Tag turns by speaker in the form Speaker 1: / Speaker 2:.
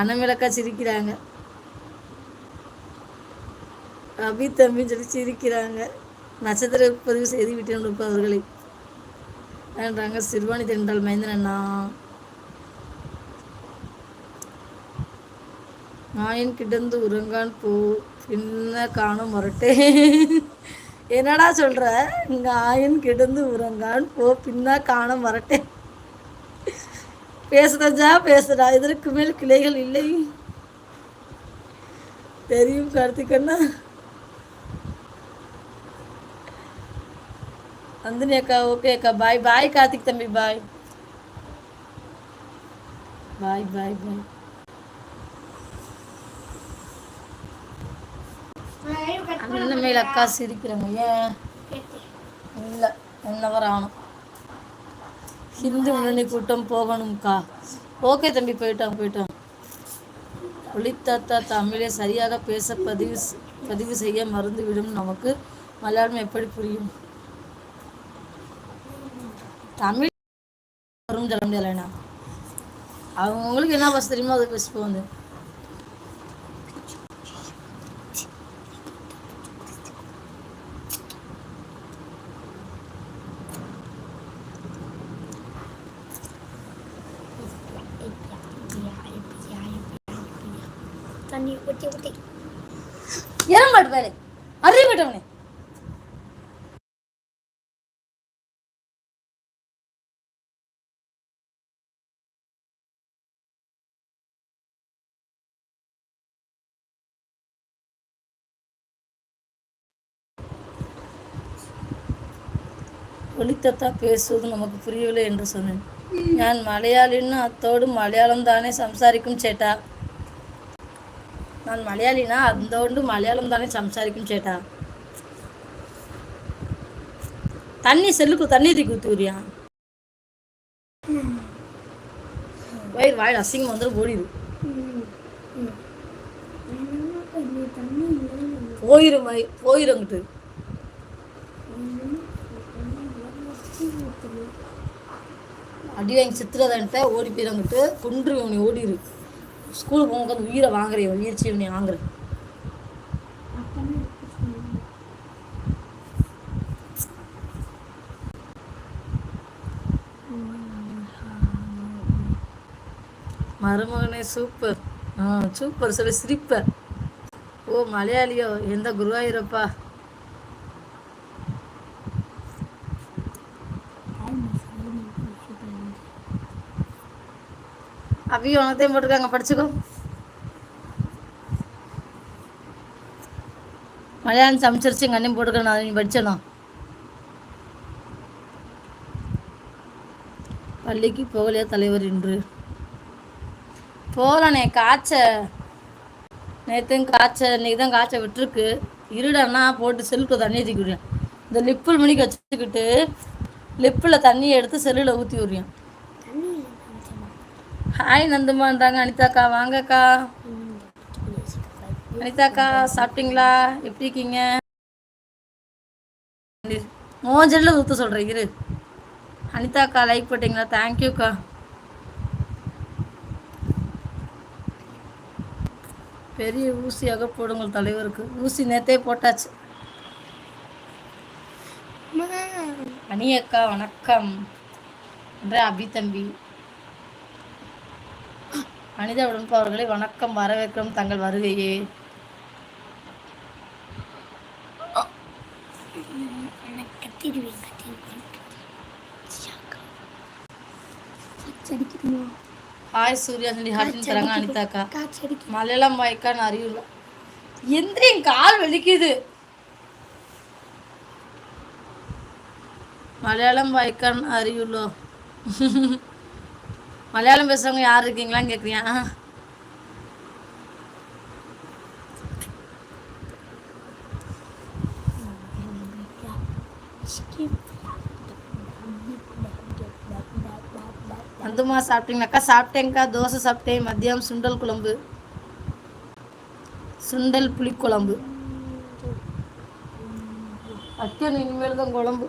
Speaker 1: அண்ணமிலக்கா சிரிக்கிறாங்க. அபி தம்பின்னு சொல்லி சிரிக்கிறாங்க. நட்சத்திர பதிவு செய்து விட்டேன் அவர்களை. என்றாங்க சிறுவாணி தென்றால் மைந்தன் அண்ணா. நாயன் கிடந்து உறங்கான் போ பின்ன காணும் மரட்டே. என்னடா சொல்ற? இங்கே ஆயன் கிடந்து உறங்கான். போ பின்னா காண வரட்டேன். பேசுறதா பேசுகிறா இதற்கு மேல் கிளைகள் இல்லை? தெரியும் கார்த்திகண்ணா நந்தினி அக்கா ஓகே அக்கா. பாய் பாய் கார்த்திக் தம்பி பாய். பாய் பாய் பாய். அண்ணன் அக்கா சிரிக்கிறாங்க. ஏன்? இல்லை என்னவர் ஆகணும். ஹிந்து முன்னணி கூட்டம் போகணும்க்கா. ஓகே தம்பி போயிட்டோம் போயிட்டோம் ஒளித்தாத்தா தமிழை சரியாக பேச பதிவு பதிவு செய்ய மறந்துவிடும். நமக்கு மலையாளம் எப்படி புரியும்? தமிழ் வரும் சொல்ல முடியலண்ணா அவங்கவுங்களுக்கு என்ன பஸ் தெரியுமோ? அதை பேசிப்போம் வந்து
Speaker 2: தண்ணி ஊற்றி ஊற்றி
Speaker 1: இறமாட்டு வேலை அறிவிட்டவனே ஒளித்தத்தா பேசுவது நமக்கு புரியவில்லை என்று சொன்னேன் ഞാൻ മലയാളിന്ന് അത്തോട് മലയാളം താനെ സംസാരിക്കും ചേട്ടാ நான் മലയാളിനാ അതുകൊണ്ട് മലയാളം തന്നെ സംസാരിക്കും ചേട്ടാ தண்ணி செல்லுக்கு தண்ணி தூக்கி ஊற்றுறியா வயிறு வாயில் அசிங்கம் வந்துடும் ஓடிடு போயிரும் போயிருங்கிட்டு அடி வாங்கி சித்திரதன்ட்ட ஓடி போயிடங்கிட்டு குன்று உனி ஓடிடு ஸ்கூலுக்கு போகும்போது உயிரை வாங்குறேன் உயிர் சீவனை வாங்குறேன் மருமகனே சூப்பர் ஆ சூப்பர் சொல்லி சிரிப்ப. ஓ மலையாளியோ எந்த குருவாயிரப்பா? அவையும் உனத்தையும் போட்டிருக்காங்க படிச்சுக்கோ. மலையாளம் சமைச்சிருச்சு எங்கள் அண்ணன் போட்டுக்கணும் அதை நீ படிச்சணும் பள்ளிக்கு போகலையா தலைவர் இன்று? போகலண்ணே காய்ச்ச. நேற்று காய்ச்ச இன்னைக்கு தான் காய்ச்ச விட்டுருக்கு. இருடன்னா போட்டு செல்லுக்கு தண்ணி ஊற்றி விடுறேன். இந்த லிப்பில் மணிக்கு வச்சுக்கிட்டு லிப்பில் தண்ணியை எடுத்து செல்லில் ஊற்றி விடுறேன். ஹாய் நந்துமான்றாங்க அனிதாக்கா. வாங்கக்கா. அனிதாக்கா சாப்பிட்டீங்களா? எப்படி இருக்கீங்க? மோஜல்ல ஊற்ற சொல்கிறேன் இரு. அனிதாக்கா லைக் போட்டிங்களா? தேங்க்யூக்கா பெரிய ஊசியாக போடுங்கள் தலைவருக்கு. ஊசி நேத்தே போட்டாச்சு. அனியக்கா வணக்கம். என்ற அபி தம்பி. அனிதா உடன்பா அவர்களை வணக்கம் வரவேற்கிறோம் தங்கள் வருகையே. ஹாய் சூர்யா சொல்லி ஹாட்டின் தராங்க அனிதாக்கா
Speaker 2: காய்ச்சடிக்கு
Speaker 1: மலையாளம் வாய்க்கான்னு அறிவுல எந்திரின் கால் வலிக்குது. மலையாளம் வாய்க்கான் அறியுள்ளோ மலையாளம் பேசுறவங்க யார் இருக்கீங்களான்னு கேட்குறியா அந்துமா சாப்பிட்டீங்களாக்கா? சாப்பிட்டேங்க்கா தோசை சாப்பிட்டேன். மதியம் சுண்டல் குழம்பு. சுண்டல் புளிக்குழம்பு. அத்தியம் இனிமேல் தான் குழம்பு.